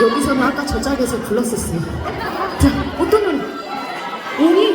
여기서는 아까 저 짝에서 불렀었어요 자 어떤 노래? 오니?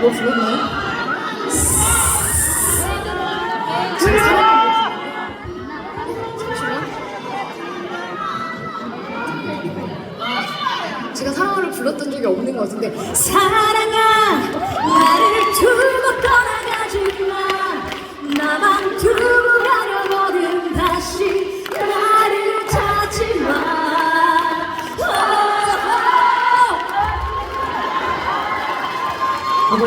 뭐 부르나요? 사랑아 잠시만. 제가 사랑을 불렀던 적이 없는 것 같은데 사랑아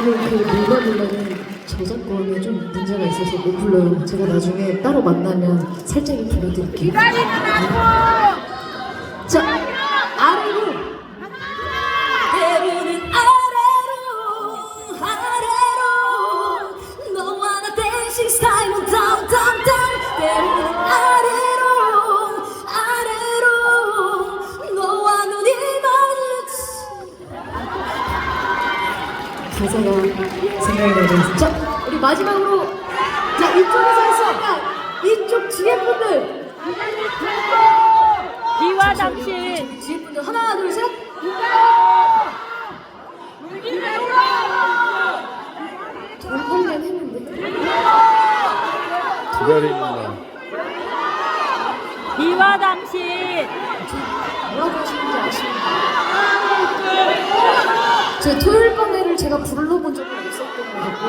아버님 그 물건 불러는 저작권에 좀 문제가 있어서 못 불러요. 제가 나중에 따로 만나면 살짝 불러드릴게요. 자 아래로 가사가 생각이 나죠 자 우리 마지막으로 자 이쪽에서 했으니까 이쪽 뒤에 분들. 비와 당신. 뒤에 분들 하나 둘셋. 했는데. 기다립니다. 비와 당신. 뭐라고 하시는지 아십니까? 제 토요일 밤에를 제가 불러본 적은 없었던 것 같고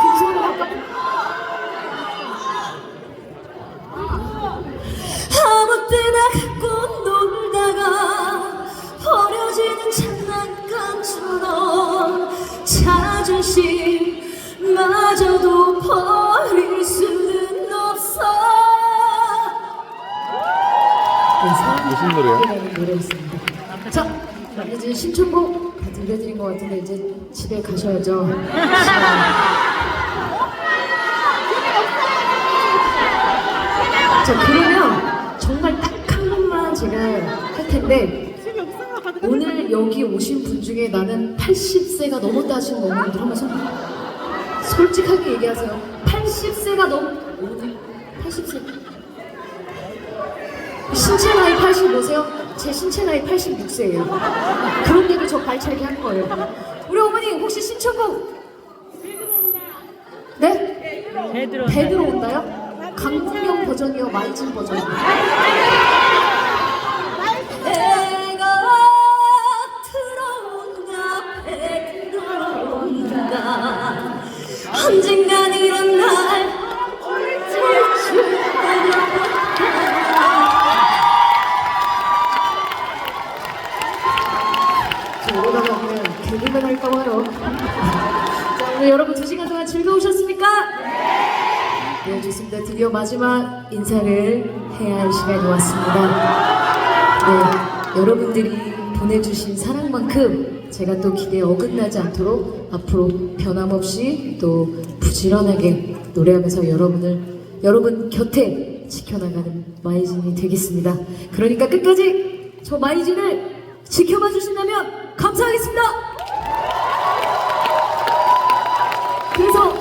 빈손으로 아까 아무 때나 갖고 놀다가 버려지는 장난감처럼 자존심 마저도 버릴 수는 없어 네, 무슨 노래야? 이라는 노래였습니다. 자, 이제 신청곡 다 들려드린 것 같은데 이제 집에 가셔야죠. 자, 그러면 정말 딱 한 번만 제가 할 텐데 오늘 여기 오신 분 중에 나는 80세가 넘었다 하시는 어머님들 한번 손 솔직하게 얘기하세요. 80세가 넘 오늘 80세 신체 나이 85세요? 제 신체 나이 86세예요. 그런 얘기 저 발차기 한 거예요. 우리 어머니 혹시 신청곡? 네? 배 들어 배 들어온다요? 강풍경 버전이요? 마이진 버전이요? 즐거우셨습니까? 네, 좋습니다. 드디어 마지막 인사를 해야 할 시간이 왔습니다. 네. 여러분들이 보내주신 사랑만큼 제가 또 기대에 어긋나지 않도록 앞으로 변함없이 또 부지런하게 노래하면서 여러분을 여러분 곁에 지켜나가는 마이진이 되겠습니다. 그러니까 끝까지 저 마이진을 지켜봐 주신다면 감사하겠습니다. 别走